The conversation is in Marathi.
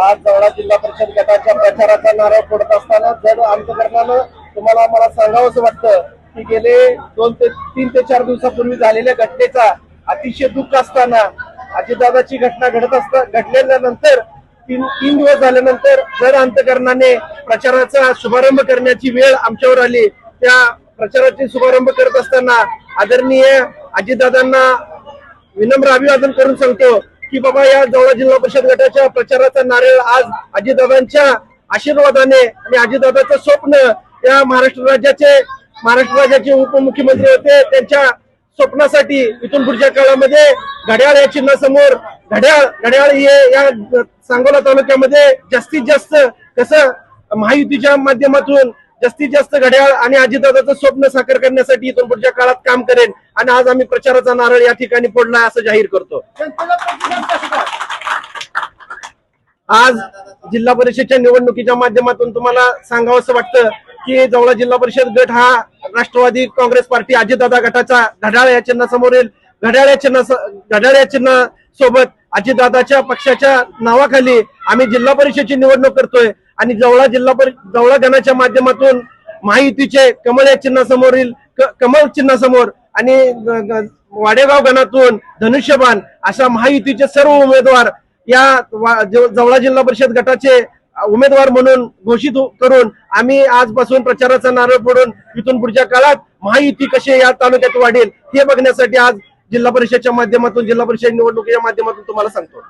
आज जवळा जिल्हा परिषद गटाच्या प्रचाराचा नारळ फोडत असताना जर अंतकरणानं तुम्हाला मला सांगावंसं वाटतं की गेले दोन ते तीन ते चार दिवसापूर्वी झालेल्या घटनेचा अतिशय दुःख असताना अजितदादाची घटना घडत असता घडलेल्या नंतर तीन तीन दिवस झाल्यानंतर जर अंतकरणाने प्रचाराचा शुभारंभ करण्याची वेळ आमच्यावर आली. त्या प्रचाराचे शुभारंभ करत असताना आदरणीय अजितदादांना विनम्र अभिवादन करून सांगतो की बाबा या जवळ जिल्हा परिषद गटाच्या प्रचाराचा नारळ आज अजितदादांच्या आशीर्वादाने आणि अजितदादाचं स्वप्न या महाराष्ट्र राज्याचे महाराष्ट्र राज्याचे उपमुख्यमंत्री होते. त्यांच्या स्वप्नासाठी इथून पुढच्या काळामध्ये घड्याळ या चिन्हासमोर घड्याळ घड्याळ हे या सांगोला तालुक्यामध्ये जास्तीत जास्त कसं महायुतीच्या माध्यमातून जास्तीत जास्त घड्याळ आणि अजितदादाचं स्वप्न साकार करण्यासाठी इथून पुढच्या काळात काम करेन. आणि आज आम्ही प्रचाराचा नारळ या ठिकाणी फोडला असं जाहीर करतो. आज जिल्हा परिषदच्या निवडणुकीच्या माध्यमातून तुम्हाला सांगावंसं वाटतं की जवळ जिल्हा परिषद गट हा राष्ट्रवादी काँग्रेस पार्टी अजितदादा गटाचा घड्याळ या चिन्हासमोरील घड्याळ या चिन्हा घड्याळ या चिन्हा सोबत अजितदादाच्या पक्षाच्या नावाखाली आम्ही जिल्हा परिषदची निवडणूक करतोय आणि जवळा जिल्हा परि जवळा गणाच्या माध्यमातून महायुतीचे कमळ या चिन्हासमोरील क- कमळ चिन्हासमोर आणि वाडेगाव गणातून धनुष्यबाण अशा महायुतीचे सर्व उमेदवार या जवळा जिल्हा परिषद गटाचे उमेदवार म्हणून घोषित करून आम्ही आजपासून प्रचाराचा नारळ फोडून इथून पुढच्या काळात महायुती कशी या तालुक्यात वाढेल हे बघण्यासाठी आज जिल्हा परिषदच्या माध्यमातून जिल्हा परिषद निवडणुकीच्या माध्यमातून तुम्हाला सांगतो.